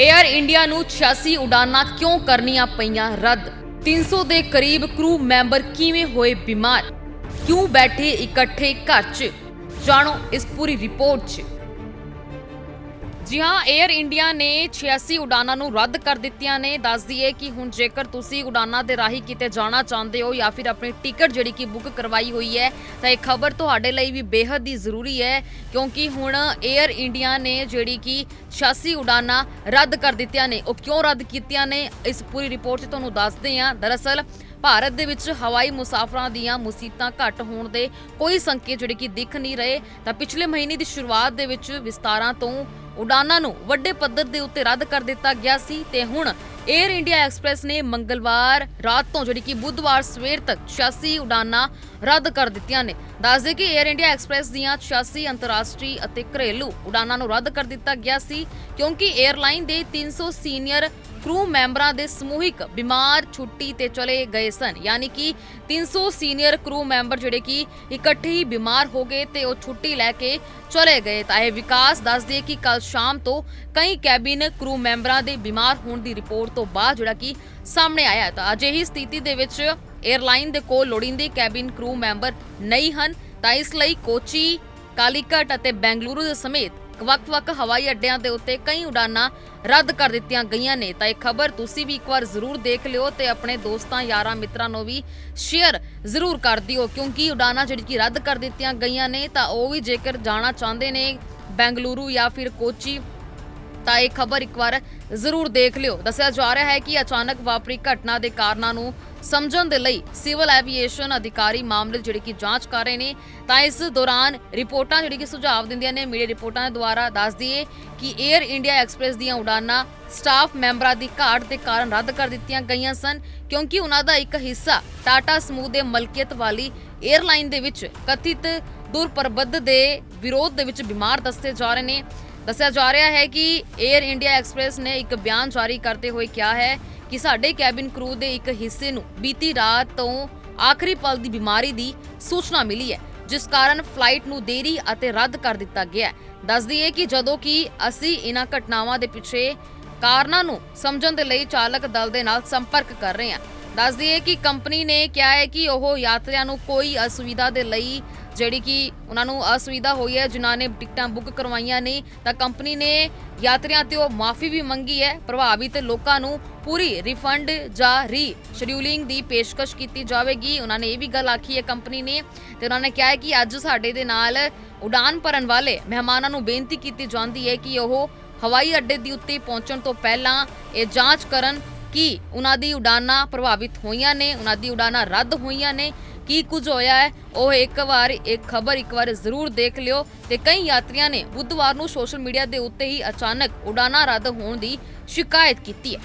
Air India ਨੂੰ 86 ਉਡਾਨਾਂ ਕਿਉਂ ਕਰਨੀਆਂ ਪਈਆਂ ਰੱਦ? 300 ਦੇ ਕਰੀਬ ਕਰੂ ਮੈਂਬਰ ਕਿਵੇਂ ਹੋਏ ਬਿਮਾਰ? ਕਿਉਂ ਬੈਠੇ ਇਕੱਠੇ ਘਰ 'ਚ? ਜਾਣੋ ਇਸ ਪੂਰੀ ਰਿਪੋਰਟ 'ਚ। ਜੀ ਹਾਂ 에ਅਰ ਇੰਡੀਆ ਨੇ 86 ਉਡਾਨਾਂ ਨੂੰ ਰੱਦ ਕਰ ਦਿੱਤੀਆਂ ਨੇ। ਦੱਸ ਦਈਏ ਕਿ ਹੁਣ ਜੇਕਰ ਤੁਸੀਂ ਉਡਾਨਾਂ ਦੇ ਰਾਹੀਂ ਕਿਤੇ ਜਾਣਾ ਚਾਹੁੰਦੇ ਹੋ ਜਾਂ ਫਿਰ ਆਪਣੀ ਟਿਕਟ ਜਿਹੜੀ ਕਿ ਬੁੱਕ ਕਰਵਾਈ ਹੋਈ ਹੈ, ਤਾਂ ਇਹ ਖਬਰ ਤੁਹਾਡੇ ਲਈ ਵੀ ਬੇਹੱਦ ਹੀ ਜ਼ਰੂਰੀ ਹੈ, ਕਿਉਂਕਿ ਹੁਣ 에ਅਰ ਇੰਡੀਆ ਨੇ ਜਿਹੜੀ ਕਿ 86 ਉਡਾਨਾਂ ਰੱਦ ਕਰ ਦਿੱਤੀਆਂ ਨੇ। ਉਹ ਕਿਉਂ ਰੱਦ ਕੀਤੀਆਂ ਨੇ? ਇਸ ਪੂਰੀ ਰਿਪੋਰਟ 'ਚ ਤੁਹਾਨੂੰ ਦੱਸਦੇ ਹਾਂ। ਦਰਅਸਲ ਭਾਰਤ ਦੇ ਵਿੱਚ ਹਵਾਈ ਮੁਸਾਫਰਾਂ ਦੀਆਂ ਮੁਸੀਬਤਾਂ ਘੱਟ ਹੋਣ ਦੇ ਕੋਈ ਸੰਕੇਤ ਜਿਹੜੇ ਕਿ ਦਿਖ ਨਹੀਂ ਰਹੇ, ਤਾਂ ਪਿਛਲੇ ਮਹੀਨੇ ਦੀ ਸ਼ੁਰੂਆਤ ਦੇ ਵਿੱਚ ਵਿਸਤਾਰਾਂ ਤੋਂ ਉਡਾਨਾਂ ਨੂੰ ਵੱਡੇ ਪੱਧਰ ਦੇ ਉੱਤੇ ਰੱਦ ਕਰ ਦਿੱਤਾ ਗਿਆ ਸੀ ਤੇ ਹੁਣ 에ਅਰ ਇੰਡੀਆ ਐਕਸਪ੍ਰੈਸ ਨੇ ਮੰਗਲਵਾਰ ਰਾਤ ਤੋਂ ਜਿਹੜੀ ਕਿ ਬੁੱਧਵਾਰ ਸਵੇਰ ਤੱਕ 86 ਉਡਾਨਾਂ ਰੱਦ ਕਰ ਦਿੱਤੀਆਂ ਨੇ। ਦੱਸਦੇ ਕਿ 에ਅਰ ਇੰਡੀਆ ਐਕਸਪ੍ਰੈਸ ਦੀਆਂ 86 ਅੰਤਰਰਾਸ਼ਟਰੀ ਅਤੇ ਘਰੇਲੂ ਉਡਾਨਾਂ ਨੂੰ ਰੱਦ ਕਰ ਦਿੱਤਾ ਗਿਆ ਸੀ, ਕਿਉਂਕਿ 에ਅਰਲਾਈਨ ਦੇ 300 ਸੀਨੀਅਰ ਕਰੂ ਮੈਂਬਰਾਂ ਦੇ ਸਮੂਹਿਕ ਬਿਮਾਰ ਛੁੱਟੀ ਤੇ ਚਲੇ ਗਏ ਸਨ। ਯਾਨੀ ਕਿ 300 ਸੀਨੀਅਰ ਕਰੂ ਮੈਂਬਰ ਜਿਹੜੇ ਕਿ ਇਕੱਠੇ ਹੀ ਬਿਮਾਰ ਹੋ ਗਏ ਤੇ ਉਹ ਛੁੱਟੀ ਲੈ ਕੇ ਚਲੇ ਗਏ। ਤਾਂ ਇਹ ਵਿਕਾਸ ਦੱਸਦੇ ਕਿ ਕੱਲ ਸ਼ਾਮ ਤੋਂ ਕਈ ਕੈਬਿਨ ਕਰੂ ਮੈਂਬਰਾਂ ਦੇ ਬਿਮਾਰ ਹੋਣ ਦੀ ਰਿਪੋਰਟ ਤੋਂ ਬਾਅਦ ਜਿਹੜਾ ਕਿ ਸਾਹਮਣੇ ਆਇਆ ਤਾਂ ਅਜਿਹੀ ਸਥਿਤੀ ਦੇ ਵਿੱਚ 에ਅਰਲਾਈਨ ਦੇ ਕੋਲ ਲੋੜੀਂਦੇ ਕੈਬਿਨ ਕਰੂ ਮੈਂਬਰ ਨਹੀਂ ਹਨ। ਤਾਂ ਇਸ ਲਈ ਕੋਚੀ ਕਾਲੀਕਟ ਅਤੇ ਬੈਂਗਲੁਰੂ ਦੇ ਸਮੇਤ ਵੱਖ-ਵੱਖ ਹਵਾਈ ਅੱਡਿਆਂ ਦੇ ਉੱਤੇ ਕਈ ਉਡਾਨਾਂ ਰੱਦ ਕਰ ਦਿੱਤੀਆਂ ਗਈਆਂ ਨੇ। ਤਾਂ ਇਹ ਖਬਰ ਤੁਸੀਂ ਵੀ ਇੱਕ ਵਾਰ ਜ਼ਰੂਰ ਦੇਖ ਲਿਓ ਤੇ ਆਪਣੇ ਦੋਸਤਾਂ, ਯਾਰਾਂ, ਮਿੱਤਰਾਂ ਨੂੰ ਵੀ ਸ਼ੇਅਰ ਜ਼ਰੂਰ ਕਰ ਦਿਓ, ਕਿਉਂਕਿ ਉਡਾਨਾਂ ਜਿਹੜੀ ਕਿ ਰੱਦ ਕਰ ਦਿੱਤੀਆਂ ਗਈਆਂ ਨੇ, ਤਾਂ ਉਹ ਵੀ ਜੇਕਰ ਜਾਣਾ ਚਾਹੁੰਦੇ ਨੇ ਬੈਂਗਲੁਰੂ ਜਾਂ ਫਿਰ ਕੋਚੀ ਤਾਂ ਇਹ ਖਬਰ ਇੱਕ ਵਾਰ ਜ਼ਰੂਰ ਦੇਖ ਲਿਓ। ਦੱਸਿਆ ਜਾ ਰਿਹਾ ਹੈ ਕਿ ਅਚਾਨਕ ਵਾਪਰੀ ਘਟਨਾ ਦੇ ਕਾਰਨਾਂ ਨੂੰ ਸਮਝਣ ਦੇ ਲਈ ਸਿਵਲ ਐਵੀਏਸ਼ਨ ਅਧਿਕਾਰੀ ਮਾਮਲੇ ਦੀ ਜਿਹੜੀ ਕਿ ਜਾਂਚ ਕਰ ਰਹੇ ਨੇ, ਤਾਂ ਇਸ ਦੌਰਾਨ ਰਿਪੋਰਟਾਂ ਜਿਹੜੀ ਕਿ ਸੁਝਾਅ ਦਿੰਦੀਆਂ ਨੇ, ਮੀਡੀਆ ਰਿਪੋਰਟਾਂ ਦੇ ਦੁਆਰਾ ਦੱਸ ਦਈਏ ਕਿ 에ਅਰ ਇੰਡੀਆ ਐਕਸਪ੍ਰੈਸ ਦੀਆਂ ਉਡਾਨਾਂ ਸਟਾਫ ਮੈਂਬਰਾਂ ਦੀ ਘਾਟ ਦੇ ਕਾਰਨ ਰੱਦ ਕਰ ਦਿੱਤੀਆਂ ਗਈਆਂ ਸਨ, ਕਿਉਂਕਿ ਉਹਨਾਂ ਦਾ ਇੱਕ ਹਿੱਸਾ ਟਾਟਾ ਸਮੂਹ ਦੇ ਮਲਕੀਅਤ ਵਾਲੀ 에ਅਰਲਾਈਨ ਦੇ ਵਿੱਚ ਕਥਿਤ ਦੁਰਪ੍ਰਬੰਧ ਦੇ ਵਿਰੋਧ ਦੇ ਵਿੱਚ ਬਿਮਾਰ ਦੱਸੇ ਜਾ ਰਹੇ ਨੇ। ਦੱਸਿਆ ਜਾ ਰਿਹਾ ਹੈ ਕਿ 에ਅਰ ਇੰਡੀਆ ਐਕਸਪ੍ਰੈਸ ਨੇ ਇੱਕ ਬਿਆਨ ਜਾਰੀ ਕਰਦੇ ਹੋਏ ਕਿਹਾ ਹੈ ਕਿ ਸਾਡੇ ਕੈਬਿਨ ਕਰੂ ਦੇ ਇੱਕ ਹਿੱਸੇ ਨੂੰ ਬੀਤੀ ਰਾਤ ਤੋਂ ਆਖਰੀ ਪਲ ਦੀ ਬਿਮਾਰੀ ਦੀ ਸੂਚਨਾ ਮਿਲੀ ਹੈ, ਜਿਸ ਕਾਰਨ ਫਲਾਈਟ ਨੂੰ ਦੇਰੀ ਅਤੇ ਰੱਦ ਕਰ ਦਿੱਤਾ ਗਿਆ ਹੈ। ਦੱਸ ਦਈਏ ਕਿ ਜਦੋਂ ਕਿ ਅਸੀਂ ਇਹਨਾਂ ਘਟਨਾਵਾਂ ਦੇ ਪਿੱਛੇ ਕਾਰਨਾਂ ਨੂੰ ਸਮਝਣ ਦੇ ਲਈ ਚਾਲਕ ਦਲ ਦੇ ਨਾਲ ਸੰਪਰਕ ਕਰ ਰਹੇ ਹਾਂ। ਦੱਸ ਦਈਏ ਕਿ ਕੰਪਨੀ ਨੇ ਕਿਹਾ ਹੈ ਕਿ ਉਹ ਯਾਤਰੀਆਂ ਨੂੰ ਕੋਈ ਅਸੁਵਿਧਾ ਦੇ ਲਈ ਜਿਹੜੀ ਕਿ ਉਹਨਾਂ ਨੂੰ ਅਸੁਵਿਧਾ ਹੋਈ ਹੈ, ਜਿਨ੍ਹਾਂ ਨੇ ਟਿਕਟਾਂ ਬੁੱਕ ਕਰਵਾਈਆਂ ਨੇ ਤਾਂ ਕੰਪਨੀ ਨੇ ਯਾਤਰੀਆਂ ਤੇ ਉਹ ਮਾਫੀ ਵੀ ਮੰਗੀ ਹੈ, ਪ੍ਰਭਾਵਿਤ ਲੋਕਾਂ ਨੂੰ ਪੂਰੀ ਰਿਫੰਡ ਜਾਂ ਰੀ ਸ਼ਡਿਊਲਿੰਗ ਦੀ ਪੇਸ਼ਕਸ਼ ਕੀਤੀ ਜਾਵੇਗੀ। ਉਹਨਾਂ ਨੇ ਇਹ ਵੀ ਗੱਲ ਆਖੀ ਹੈ ਕੰਪਨੀ ਨੇ ਤੇ ਉਹਨਾਂ ਨੇ ਕਿਹਾ ਹੈ ਕਿ ਅੱਜ ਸਾਡੇ ਦੇ ਨਾਲ ਉਡਾਨ ਭਰਨ ਵਾਲੇ ਮਹਿਮਾਨਾਂ ਨੂੰ ਬੇਨਤੀ ਕੀਤੀ ਜਾਂਦੀ ਹੈ ਕਿ ਉਹ ਹਵਾਈ ਅੱਡੇ ਦੀ ਉੱਤੇ ਪਹੁੰਚਣ ਤੋਂ ਪਹਿਲਾਂ ਇਹ ਜਾਂਚ ਕਰਨ ਕਿ ਉਹਨਾਂ ਦੀ ਉਡਾਨਾਂ ਪ੍ਰਭਾਵਿਤ ਹੋਈਆਂ ਨੇ, ਉਹਨਾਂ ਦੀ ਉਡਾਨਾਂ ਰੱਦ ਹੋਈਆਂ ਨੇ ਕੀ ਕੁਝ ਹੋਇਆ ਹੈ, ਉਹ ਇੱਕ ਵਾਰ ਇੱਕ ਖਬਰ ਇੱਕ ਵਾਰ ਜ਼ਰੂਰ ਦੇਖ ਲਿਓ ਤੇ ਕਈ ਯਾਤਰੀਆਂ ਨੇ ਬੁੱਧਵਾਰ ਨੂੰ ਸੋਸ਼ਲ ਮੀਡੀਆ ਦੇ ਉੱਤੇ ਹੀ ਅਚਾਨਕ ਉਡਾਨਾਂ ਰੱਦ ਹੋਣ ਦੀ ਸ਼ਿਕਾਇਤ ਕੀਤੀ ਹੈ।